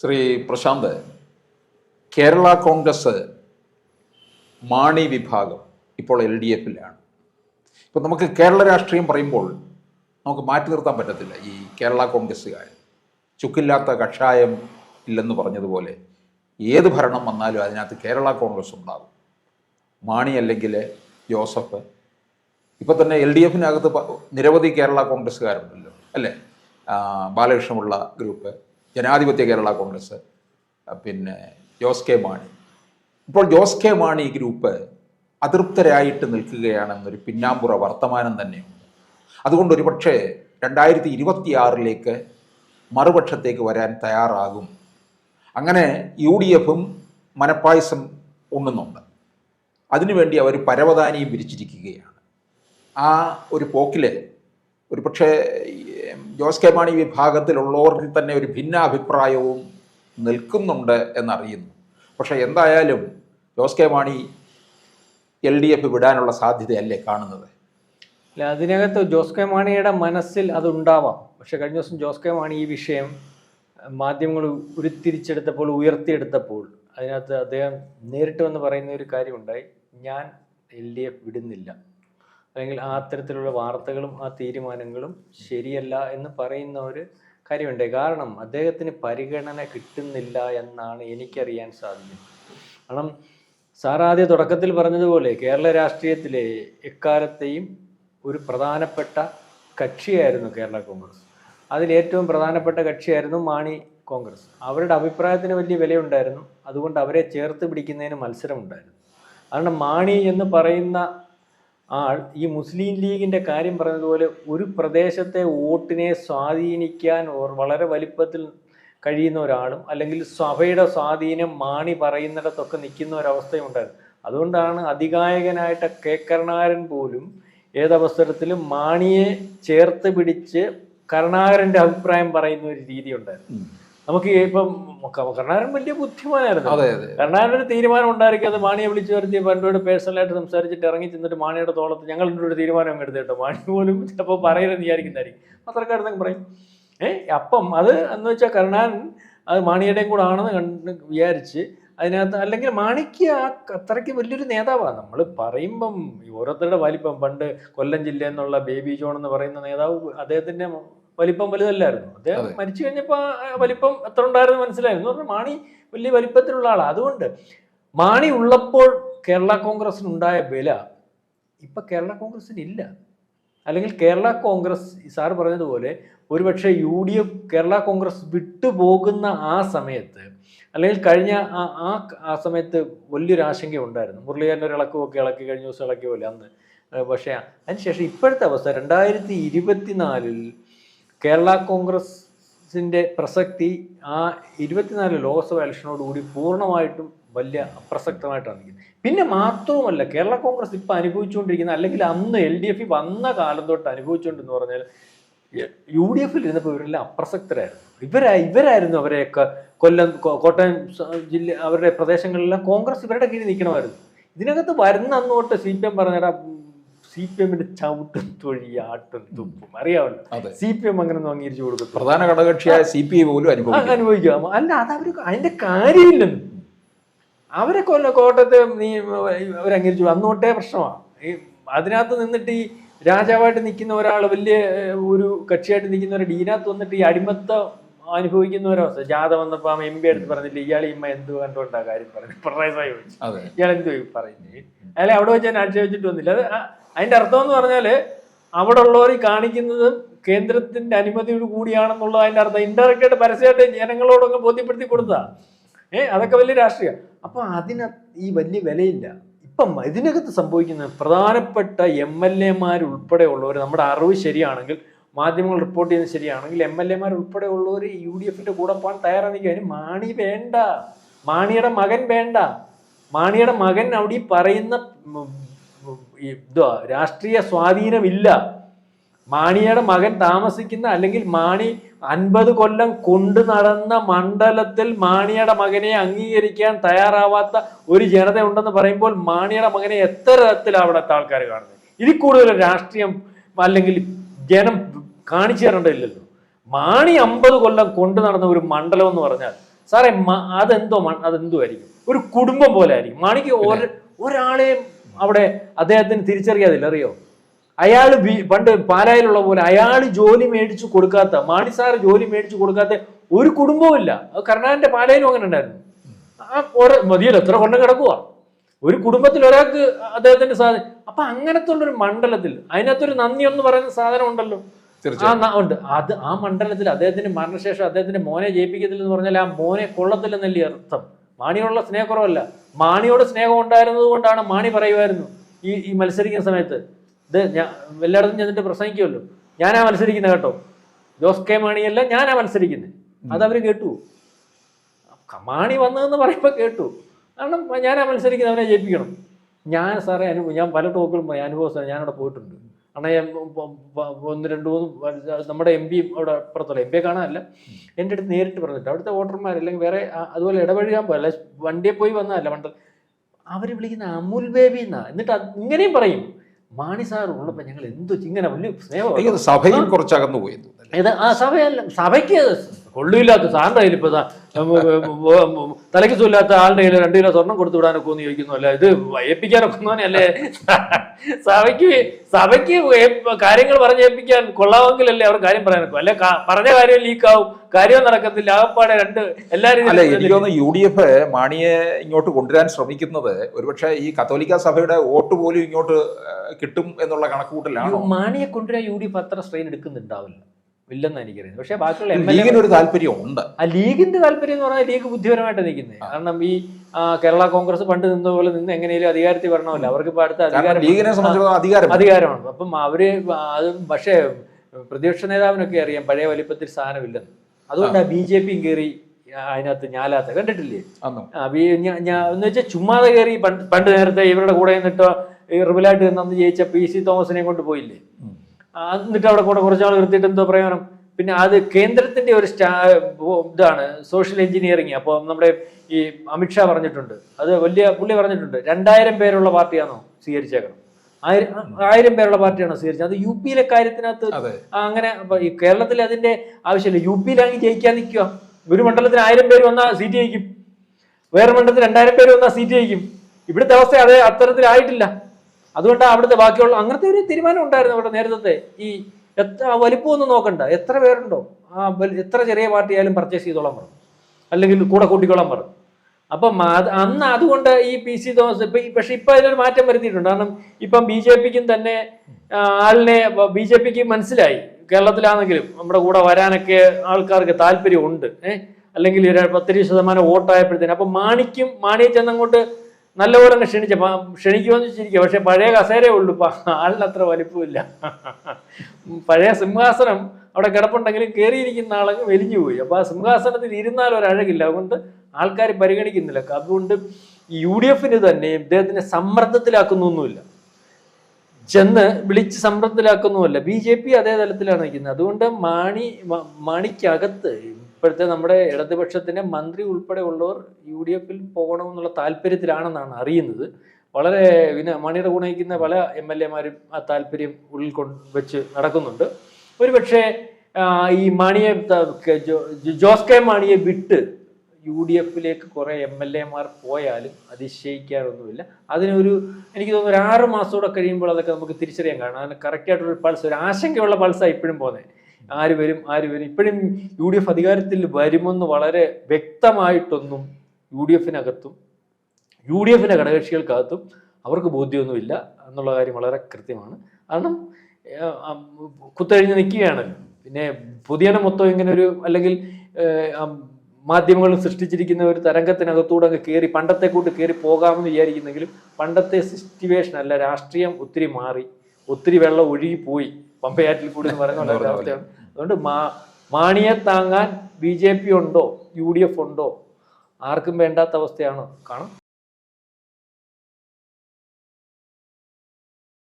ശ്രീ പ്രശാന്ത് കേരള കോൺഗ്രസ് മാണി വിഭാഗം ഇപ്പോൾ L D എഫിലാണ്. ഇപ്പം നമുക്ക് കേരള രാഷ്ട്രീയം പറയുമ്പോൾ നമുക്ക് മാറ്റി നിർത്താൻ പറ്റത്തില്ല ഈ കേരള കോൺഗ്രസ്സുകാർ. ചുക്കില്ലാത്ത കഷായം ഇല്ലെന്ന് പറഞ്ഞതുപോലെ ഏത് ഭരണം വന്നാലും അതിനകത്ത് കേരള കോൺഗ്രസ് ഉണ്ടാകും. മാണി അല്ലെങ്കിൽ ജോസഫ്. ഇപ്പം തന്നെ എൽ ഡി എഫിനകത്ത് നിരവധി കേരള കോൺഗ്രസ്സുകാരുണ്ടല്ലോ അല്ലേ? ബാലകൃഷ്ണമുള്ള ഗ്രൂപ്പ്. ജനാധിപത്യ കേരള കോൺഗ്രസ് പിന്നെ ജോസ് കെ മാണി. ഇപ്പോൾ ജോസ് കെ മാണി ഗ്രൂപ്പ് അതൃപ്തരായിട്ട് നിൽക്കുകയാണെന്നൊരു പിന്നാമ്പുറ വർത്തമാനം തന്നെയുണ്ട്. അതുകൊണ്ട് ഒരുപക്ഷെ രണ്ടായിരത്തി ഇരുപത്തിയാറിലേക്ക് മറുപക്ഷത്തേക്ക് വരാൻ തയ്യാറാകും. അങ്ങനെ യു ഡി എഫും മനപ്പായസം ഉണ്ണുന്നുണ്ട്. അതിനുവേണ്ടി അവർ പരവതാനിയും വിരിച്ചിരിക്കുകയാണ്. ആ ഒരു പോക്കിൽ ഒരു പക്ഷേ ജോസ് കെ മാണി വിഭാഗത്തിലുള്ളവർക്ക് തന്നെ ഒരു ഭിന്നാഭിപ്രായവും നിൽക്കുന്നുണ്ട് എന്നറിയുന്നു. പക്ഷെ എന്തായാലും Jose K Mani L D F വിടാനുള്ള സാധ്യതയല്ലേ കാണുന്നത്? അല്ല അതിനകത്ത് ജോസ് കെ മാണിയുടെ മനസ്സിൽ അതുണ്ടാവാം. പക്ഷെ കഴിഞ്ഞ ദിവസം ജോസ് കെ മാണി ഈ വിഷയം മാധ്യമങ്ങൾ ഉരുത്തിരിച്ചെടുത്തപ്പോൾ ഉയർത്തിയെടുത്തപ്പോൾ അതിനകത്ത് അദ്ദേഹം നേരിട്ട് വന്ന് പറയുന്ന ഒരു കാര്യമുണ്ടായി. ഞാൻ എൽ ഡി എഫ് വിടുന്നില്ല. അല്ലെങ്കിൽ ആ അത്തരത്തിലുള്ള വാർത്തകളും ആ തീരുമാനങ്ങളും ശരിയല്ല എന്ന് പറയുന്ന ഒരു കാര്യമുണ്ട്. കാരണം അദ്ദേഹത്തിന് പരിഗണന കിട്ടുന്നില്ല എന്നാണ് എനിക്കറിയാൻ സാധിക്കുന്നത് കാരണം സാർ ആദ്യ തുടക്കത്തിൽ പറഞ്ഞതുപോലെ കേരള രാഷ്ട്രീയത്തിലെ എക്കാലത്തെയും ഒരു പ്രധാനപ്പെട്ട കക്ഷിയായിരുന്നു കേരള കോൺഗ്രസ്. അതിൽ ഏറ്റവും പ്രധാനപ്പെട്ട കക്ഷിയായിരുന്നു മാണി കോൺഗ്രസ്. അവരുടെ അഭിപ്രായത്തിന് വലിയ വിലയുണ്ടായിരുന്നു. അതുകൊണ്ട് അവരെ ചേർത്ത് പിടിക്കുന്നതിന് മത്സരമുണ്ടായിരുന്നു. കാരണം മാണി എന്ന് പറയുന്ന ആൾ ഈ മുസ്ലിം ലീഗിന്റെ കാര്യം പറഞ്ഞതുപോലെ ഒരു പ്രദേശത്തെ വോട്ടിനെ സ്വാധീനിക്കാൻ വളരെ വലിപ്പത്തിൽ കഴിയുന്ന ഒരാളും അല്ലെങ്കിൽ സഭയുടെ സ്വാധീനം മാണി പറയുന്നിടത്തൊക്കെ നിൽക്കുന്ന ഒരവസ്ഥയുണ്ടായിരുന്നു അതുകൊണ്ടാണ് അധികായകനായിട്ട കെ കരുണാകരൻ പോലും ഏതവസരത്തിലും മാണിയെ ചേർത്ത് പിടിച്ച് കരുണാകരന്റെ അഭിപ്രായം പറയുന്ന ഒരു രീതി ഉണ്ടായിരുന്നു നമുക്ക് ഇപ്പം ക- കരുണാകരൻ വലിയ ബുദ്ധിമാനായിരുന്നു. അതെ അതെ. കരുണാകരൻ ഒരു തീരുമാനം ഉണ്ടായിരിക്കും. അത് മാണിയെ വിളിച്ചു വരുത്തി പണ്ടോട് പേഴ്സണലായിട്ട് സംസാരിച്ചിട്ട് ഇറങ്ങി ചെന്നിട്ട് മാണിയുടെ തോളത്ത് ഞങ്ങൾ ഒരു തീരുമാനം അങ്ങ് എടുത്ത് കേട്ടോ. മാണി പോലും ചിലപ്പോൾ പറയുന്നത് വിചാരിക്കുന്നതായിരിക്കും പത്രക്കാരെന്നൊക്കെ പറയും. ഏഹ് അപ്പം അത് എന്ന് വെച്ചാൽ കരുണാകരൻ അത് മാണിയുടെയും കൂടെ ആണെന്ന് കണ്ട് വിചാരിച്ച് അതിനകത്ത് അല്ലെങ്കിൽ മാണിക്ക് ആ അത്രയ്ക്ക് വലിയൊരു നേതാവാണ് നമ്മൾ പറയുമ്പം ഓരോരുത്തരുടെ വലിപ്പം പണ്ട് കൊല്ലം ജില്ല എന്നുള്ള ബേബി ജോൺ എന്ന് പറയുന്ന നേതാവ് അദ്ദേഹത്തിന്റെ വലിപ്പം വലുതല്ലായിരുന്നു. അദ്ദേഹം മരിച്ചു കഴിഞ്ഞപ്പോൾ വലിപ്പം എത്ര ഉണ്ടായിരുന്നു മനസ്സിലായിരുന്നു എന്ന് പറഞ്ഞാൽ മാണി വലിയ വലിപ്പത്തിലുള്ള ആളാണ് അതുകൊണ്ട് മാണി ഉള്ളപ്പോൾ കേരള കോൺഗ്രസിന് ഉണ്ടായ വില ഇപ്പൊ കേരള കോൺഗ്രസിന് ഇല്ല. അല്ലെങ്കിൽ കേരള കോൺഗ്രസ് സാർ പറഞ്ഞതുപോലെ ഒരുപക്ഷെ U D F Kerala Congress വിട്ടുപോകുന്ന ആ സമയത്ത് അല്ലെങ്കിൽ കഴിഞ്ഞ ആ ആ ആ സമയത്ത് വലിയൊരു ആശങ്ക ഉണ്ടായിരുന്നു. മുരളീധരൻ ഒരു ഇളക്കുമൊക്കെ ഇളക്കി കഴിഞ്ഞ ദിവസം ഇളക്കിയ പോലെ അന്ന്. പക്ഷേ അതിനുശേഷം ഇപ്പോഴത്തെ അവസ്ഥ രണ്ടായിരത്തി ഇരുപത്തിനാലിൽ കേരള കോൺഗ്രസിന്റെ പ്രസക്തി ആ ഇരുപത്തിനാല് ലോക്സഭ ഇലക്ഷനോടുകൂടി പൂർണമായിട്ടും വലിയ അപ്രസക്തമായിട്ടാണ് നിൽക്കുന്നത്. പിന്നെ മാത്രവുമല്ല കേരള കോൺഗ്രസ് ഇപ്പം അനുഭവിച്ചുകൊണ്ടിരിക്കുന്ന അല്ലെങ്കിൽ അന്ന് എൽ ഡി എഫ് വന്ന കാലം തൊട്ട് അനുഭവിച്ചുകൊണ്ടെന്ന് പറഞ്ഞാൽ യു ഡി എഫിൽ ഇരുന്നപ്പോൾ ഇവരെല്ലാം അപ്രസക്തരായിരുന്നു. ഇവരാ ഇവരായിരുന്നു അവരെയൊക്കെ കൊല്ലം കോട്ടയം ജില്ല അവരുടെ പ്രദേശങ്ങളിലെല്ലാം കോൺഗ്രസ് ഇവരുടെ കീഴിൽ നിൽക്കണമായിരുന്നു. ഇതിനകത്ത് വരുന്ന അന്ന് തൊട്ട് സി പി എം പറഞ്ഞാ സി പി എമ്മിന്റെ ചവിട്ടും തൊഴി ആട്ടും തുപ്പും. അറിയാമല്ലോ? സി പി എം അങ്ങനെ ഒന്നും അംഗീകരിച്ചു കൊടുക്കും പ്രധാന ഘടകകക്ഷിയായ സി പി ഐ പോലും അനുഭവിക്കും അനുഭവിക്കാം. അല്ല അത് അവർ അതിന്റെ കാര്യമില്ലെന്ന്. അവരെ കൊല്ല കോട്ടയത്തെ നീ അവരംഗീകരിച്ചു അന്നോട്ടേ പ്രശ്നമാണ് ഈ അതിനകത്ത് നിന്നിട്ട് ഈ രാജാവായിട്ട് നിൽക്കുന്ന ഒരാൾ വലിയ ഒരു കക്ഷിയായിട്ട് നിൽക്കുന്ന ഒരു ഡീനകത്ത് വന്നിട്ട് ഈ അടിമത്തം അനുഭവിക്കുന്ന ഒരവസ്ഥ ജാഥ വന്നപ്പോൾ ആ എം പി അടുത്ത് പറഞ്ഞില്ല ഇയാൾ ഇമ്മ എന്ത് കണ്ടുകൊണ്ടാണ് കാര്യം പറഞ്ഞു പിണറായി സാഹിബ് ചോദിച്ചു. ഇയാൾ എന്ത് പറയുന്നത് അയാളെ അവിടെ വെച്ച് ഞാൻ ആക്ഷേപിച്ചിട്ട് വന്നില്ല അത് അതിന്റെ അർത്ഥം എന്ന് പറഞ്ഞാൽ അവിടെ ഉള്ളവർ കാണിക്കുന്നതും കേന്ദ്രത്തിന്റെ അനുമതിയോട് കൂടിയാണെന്നുള്ളത് അതിന്റെ അർത്ഥം. ഇൻഡയറക്റ്റ് ആയിട്ട് പരസ്യമായിട്ട് ജനങ്ങളോടൊക്കെ ബോധ്യപ്പെടുത്തി കൊടുത്താ. ഏ അതൊക്കെ വലിയ രാഷ്ട്രീയം. അപ്പൊ അതിന് ഈ വലിയ വിലയില്ല. ഇപ്പം ഇതിനകത്ത് സംഭവിക്കുന്ന പ്രധാനപ്പെട്ട എം എൽ എമാർ ഉൾപ്പെടെ ഉള്ളവർ നമ്മുടെ അറിവ് ശരിയാണെങ്കിൽ മാധ്യമങ്ങൾ റിപ്പോർട്ട് ചെയ്യുന്നത് ശരിയാണെങ്കിൽ എം എൽ എമാർ ഉൾപ്പെടെ ഉള്ളവർ യു ഡി എഫിന്റെ കൂടെ പോകാൻ തയ്യാറാണെങ്കിൽ അതിന് മാണി വേണ്ട. മാണിയുടെ മകൻ വേണ്ട. മാണിയുടെ മകൻ അവിടെ ഈ പറയുന്ന ഇതുവാ രാഷ്ട്രീയ സ്വാധീനമില്ല. മാണിയുടെ മകൻ താമസിക്കുന്ന അല്ലെങ്കിൽ മാണി അൻപത് കൊല്ലം കൊണ്ടു നടന്ന മണ്ഡലത്തിൽ മാണിയുടെ മകനെ അംഗീകരിക്കാൻ തയ്യാറാവാത്ത ഒരു ജനത ഉണ്ടെന്ന് പറയുമ്പോൾ മാണിയുടെ മകനെ എത്ര തരത്തിലാണ് അവിടുത്തെ ആൾക്കാർ കാണുന്നത്? ഇതിൽ കൂടുതൽ രാഷ്ട്രീയം അല്ലെങ്കിൽ ജനം കാണിച്ചു തരേണ്ടതില്ലല്ലോ. മാണി അമ്പത് കൊല്ലം കൊണ്ടു നടന്ന ഒരു മണ്ഡലം എന്ന് പറഞ്ഞാൽ സാറേ അതെന്തോ അതെന്തോ ആയിരിക്കും ഒരു കുടുംബം പോലെ ആയിരിക്കും. മാണിക്ക് ഒരു ഒരാളെയും അവിടെ അദ്ദേഹത്തിന് തിരിച്ചറിയാതില്ല അറിയോ? അയാൾ പണ്ട് പാലായിലുള്ള പോലെ അയാൾ ജോലി മേടിച്ചു കൊടുക്കാത്ത മാണി സാറ് ജോലി മേടിച്ചു കൊടുക്കാത്ത ഒരു കുടുംബവുമില്ല കർണാടന്റെ പാലായിലും അങ്ങനെ ഉണ്ടായിരുന്നു. ആ ഓരോ മതിയല്ലോ എത്ര കൊണ്ടം കിടക്കുക ഒരു കുടുംബത്തിൽ ഒരാൾക്ക് അദ്ദേഹത്തിന്റെ സാധനം അപ്പൊ അങ്ങനത്തെ ഉള്ളൊരു മണ്ഡലത്തിൽ അതിനകത്തൊരു നന്ദി എന്ന് പറയുന്ന സാധനം ഉണ്ടല്ലോ. ആ ഉണ്ട്. അത് ആ മണ്ഡലത്തിൽ അദ്ദേഹത്തിന്റെ മരണശേഷം അദ്ദേഹത്തിന്റെ മോനെ ജയിപ്പിക്കത്തില്ലെന്ന് പറഞ്ഞാൽ ആ മോനെ കൊള്ളത്തില്ലെന്നല്ലേ അർത്ഥം. മാണിയോടുള്ള സ്നേഹക്കുറവല്ല. മാണിയോട് സ്നേഹം ഉണ്ടായിരുന്നത് കൊണ്ടാണ് മാണി പറയുമായിരുന്നു ഈ ഈ മത്സരിക്കുന്ന സമയത്ത്. ഇത് ഞാൻ എല്ലായിടത്തും ചെന്നിട്ട് പ്രസംഗിക്കുമല്ലോ. ഞാനാ മത്സരിക്കുന്നത് കേട്ടോ. ജോസ് കെ മാണിയല്ല ഞാനാ മത്സരിക്കുന്നത്. അവർ കേട്ടു. മാണി വന്നതെന്ന് പറയുമ്പോൾ കേട്ടു. കാരണം ഞാനാ മത്സരിക്കുന്നത് അവനെ ജയിപ്പിക്കണം. ഞാൻ സാറേ അനുഭവം ഞാൻ പല ടോക്കുകളും പോയി അനുഭവം ഞാനവിടെ പോയിട്ടുണ്ട്. കാരണം ഒന്ന് രണ്ട് മൂന്ന് നമ്മുടെ എം പിയും അവിടെ അപ്പുറത്തുള്ള എം പിയെ കാണാനല്ല. എന്റെ അടുത്ത് നേരിട്ട് പറഞ്ഞിട്ട് അവിടുത്തെ വോട്ടർമാർ അല്ലെങ്കിൽ വേറെ അതുപോലെ ഇടപഴകാൻ പോയല്ല വണ്ടിയെ പോയി വന്നതല്ല പണ്ട് അവർ വിളിക്കുന്ന അമുൽ ബേബി എന്നാ. എന്നിട്ട് ഇങ്ങനെയും പറയും. മാണി സാർ ഉള്ളപ്പോൾ ഞങ്ങൾ എന്തോ ഇങ്ങനെ വലിയ സ്നേഹം സഭയും കുറച്ചകന്നു പോയി ആ സഭയല്ല സഭയ്ക്ക് കൊള്ളില്ലാത്ത സാറിന്റെ കയ്യിൽ തലയ്ക്ക് സുല്ലാത്ത ആളുടെ കയ്യിൽ രണ്ടു കിലോ സ്വർണം കൊടുത്തു വിടാനൊക്കെ ഒന്ന് ചോദിക്കുന്നു. അല്ല ഇത് ഏൽപ്പിക്കാനൊക്കെ ഒന്നല്ലേ സഭയ്ക്ക് സഭയ്ക്ക് കാര്യങ്ങൾ പറഞ്ഞേൽപ്പിക്കാൻ കൊള്ളാമെങ്കിലല്ലേ അവർ കാര്യം പറയാനൊക്കെ. അല്ലെ പറഞ്ഞ കാര്യം ലീക്കാവും കാര്യം നടക്കത്തില്ല. ആകപ്പാടെ രണ്ട് എല്ലാരും അല്ല എനിക്ക് തോന്നുന്നു യു ഡി എഫ് മാണിയെ ഇങ്ങോട്ട് കൊണ്ടുവരാൻ ശ്രമിക്കുന്നത് ഒരുപക്ഷെ ഈ കത്തോലിക്ക സഭയുടെ വോട്ട് പോലും ഇങ്ങോട്ട് കിട്ടും എന്നുള്ള കണക്കുകൂട്ടലാണോ? മാണിയെ കൊണ്ടുവരാൻ യു ഡി എഫ് അത്ര സ്ട്രെയിൻ എടുക്കുന്നുണ്ടാവില്ല. ഇല്ലെന്ന് എനിക്കറിയാം പക്ഷെ ബാക്കിയുള്ള എം എൽ ഒരു താല്പര്യം ഉണ്ട് ആ ലീഗിന്റെ താല്പര്യം എന്ന് പറഞ്ഞാൽ ലീഗ് ബുദ്ധിപരമായിട്ട് നിൽക്കുന്നത് കാരണം ഈ കേരള കോൺഗ്രസ് പണ്ട് നിന്ന പോലെ നിന്ന് എങ്ങനെയും അധികാരത്തിൽ വരണമല്ല അവർക്ക് ഇപ്പൊ അടുത്ത അധികാരം ലീഗിനെ സംബന്ധിച്ചിടത്തോളം അധികാരം അധികാരമാണ് അപ്പം അവർ അത് പക്ഷേ പ്രതിപക്ഷ നേതാവിനൊക്കെ അറിയാം പഴയ വലിപ്പത്തിൽ സ്ഥാനമില്ലെന്ന്. അതുകൊണ്ടാണ് ബി ജെ പിയും കയറി അതിനകത്ത് ഞാലാത്ത കണ്ടിട്ടില്ലേ? എന്ന് വെച്ചാൽ ചുമ്മാതെ കയറി പണ്ട് നേരത്തെ ഇവരുടെ കൂടെ നിന്നിട്ട് റിബലായിട്ട് നിന്ന് ജയിച്ച പി സി തോമസിനെ കൊണ്ട് പോയില്ലേ? എന്നിട്ട് അവിടെ കൂടെ കുറച്ചാൾ നിർത്തിയിട്ട് എന്തോ പ്രയോജനം പിന്നെ അത് കേന്ദ്രത്തിന്റെ ഒരു സ്റ്റാ ഇതാണ് സോഷ്യൽ എഞ്ചിനീയറിങ് അപ്പോൾ നമ്മുടെ ഈ അമിത്ഷാ പറഞ്ഞിട്ടുണ്ട്. അത് വലിയ പുള്ളി പറഞ്ഞിട്ടുണ്ട്. രണ്ടായിരം പേരുള്ള പാർട്ടിയാണോ സ്വീകരിച്ചേക്കണം? ആയിരം ആയിരം പേരുള്ള പാർട്ടിയാണോ സ്വീകരിച്ചത്? അത് യു പിയിലെ കാര്യത്തിനകത്ത് അങ്ങനെ കേരളത്തിൽ അതിന്റെ ആവശ്യമില്ല. യു പിയിലാണെങ്കിൽ ജയിക്കാൻ നിൽക്കുക. ഒരു മണ്ഡലത്തിൽ ആയിരം പേര് വന്നാൽ സീറ്റ് ജയിക്കും. വേറെ മണ്ഡലത്തിൽ രണ്ടായിരം പേര് വന്നാൽ സീറ്റ് ജയിക്കും. ഇവിടുത്തെ അവസ്ഥ അതേ അത്തരത്തിലായിട്ടില്ല. അതുകൊണ്ടാണ് അവിടുത്തെ ബാക്കിയുള്ള അങ്ങനത്തെ ഒരു തീരുമാനം ഉണ്ടായിരുന്നു അവിടെ നേരത്തെ. ഈ എത്ര വലിപ്പം വലിപ്പമൊന്നും നോക്കണ്ട. എത്ര പേരുണ്ടോ? ആ എത്ര ചെറിയ പാർട്ടി ആയാലും പർച്ചേസ് ചെയ്തോളാൻ പറഞ്ഞു അല്ലെങ്കിൽ കൂടെ കൂട്ടിക്കോളാൻ പറഞ്ഞു അപ്പം അത് അന്ന് അതുകൊണ്ട് ഈ പി സി തോമസ് ഇപ്പൊ പക്ഷെ ഇപ്പൊ അതിലൊരു മാറ്റം വരുത്തിയിട്ടുണ്ട്. കാരണം ഇപ്പം ബി ജെ പിക്കും തന്നെ ആളിനെ ബി ജെ പിക്ക് മനസ്സിലായി. കേരളത്തിലാണെങ്കിലും നമ്മുടെ കൂടെ വരാനൊക്കെ ആൾക്കാർക്ക് താല്പര്യമുണ്ട്. ഏഹ് അല്ലെങ്കിൽ ഒരു പത്തിരി ശതമാനം വോട്ടായപ്പോഴത്തേന്. അപ്പൊ മാണിക്കും മാണിയെ ചെന്നങ്ങോട്ട് നല്ലപോലെ അങ്ങ് ക്ഷണിച്ച ക്ഷണിക്കുമെന്ന് വെച്ചിരിക്കുക പക്ഷെ പഴയ കസേരയേ ഉള്ളൂ. ആളിന് അത്ര വലിപ്പമില്ല. പഴയ സിംഹാസനം അവിടെ കിടപ്പുണ്ടെങ്കിലും കയറിയിരിക്കുന്ന ആളങ്ങ് വലിഞ്ഞു പോയി. അപ്പൊ ആ സിംഹാസനത്തിൽ ഇരുന്നാൽ ഒരു അഴകില്ല അതുകൊണ്ട് ആൾക്കാർ പരിഗണിക്കുന്നില്ല. അതുകൊണ്ട് യു ഡി എഫിന് തന്നെ ഇദ്ദേഹത്തിനെ സമ്മർദ്ദത്തിലാക്കുന്നൊന്നുമില്ല. ചെന്ന് വിളിച്ച് സമ്മർദ്ദത്തിലാക്കുന്നുമല്ല ബി ജെ പി അതേ തലത്തിലാണ് നിൽക്കുന്നത്. അതുകൊണ്ട് മാണി മാണിക്കകത്ത് ഇപ്പോഴത്തെ നമ്മുടെ ഇടതുപക്ഷത്തിന്റെ മന്ത്രി ഉൾപ്പെടെ ഉള്ളവർ യു ഡി എഫിൽ പോകണമെന്നുള്ള താല്പര്യത്തിലാണെന്നാണ് അറിയുന്നത്. വളരെ പിന്നെ മണിയുടെ ഗുണയിക്കുന്ന പല എം എൽ എമാരും ആ താല്പര്യം ഉള്ളിൽ കൊണ്ട് വെച്ച് നടക്കുന്നുണ്ട്. ഒരുപക്ഷെ ഈ മണിയെ ജോസ് കെ മാണിയെ വിട്ട് യു ഡി എഫിലേക്ക് കുറെ എം എൽ എമാർ പോയാലും അതിശയിക്കാറൊന്നുമില്ല. അതിനൊരു എനിക്ക് തോന്നുന്നു ഒരു ആറ് മാസത്തോടെ കഴിയുമ്പോൾ അതൊക്കെ നമുക്ക് തിരിച്ചറിയാൻ കാണാം. അതിന് കറക്റ്റായിട്ടൊരു പൾസ് ഒരു ആശങ്കയുള്ള പൾസാണ് ഇപ്പോഴും പോകുന്നത് ആര് വരും ആര് വരും. ഇപ്പോഴും യു ഡി എഫ് അധികാരത്തിൽ വരുമെന്ന് വളരെ വ്യക്തമായിട്ടൊന്നും യു ഡി എഫിനകത്തും യു ഡി എഫിന്റെ ഘടകകക്ഷികൾക്കകത്തും അവർക്ക് ബോധ്യമൊന്നുമില്ല എന്നുള്ള കാര്യം വളരെ കൃത്യമാണ്. കാരണം കുത്തഴിഞ്ഞ് നിൽക്കുകയാണല്ലോ പിന്നെ പുതിയ മൊത്തം ഇങ്ങനെ ഒരു അല്ലെങ്കിൽ മാധ്യമങ്ങൾ സൃഷ്ടിച്ചിരിക്കുന്ന ഒരു തരംഗത്തിനകത്തൂടെ അങ്ങ് കയറി പണ്ടത്തെ കൂട്ട് കയറി പോകാമെന്ന് വിചാരിക്കുന്നെങ്കിലും പണ്ടത്തെ സിറ്റുവേഷൻ അല്ല രാഷ്ട്രീയം ഒത്തിരി മാറി ഒത്തിരി വെള്ളം ഒഴുകിപ്പോയി. പമ്പയാറ്റിൽ കൂടി എന്ന് പറയുന്ന അവസ്ഥയാണ്. അതുകൊണ്ട് മാ മാണിയെ താങ്ങാൻ ബി ഉണ്ടോ യു ഉണ്ടോ? ആർക്കും വേണ്ടാത്ത അവസ്ഥയാണ്? കാണാം.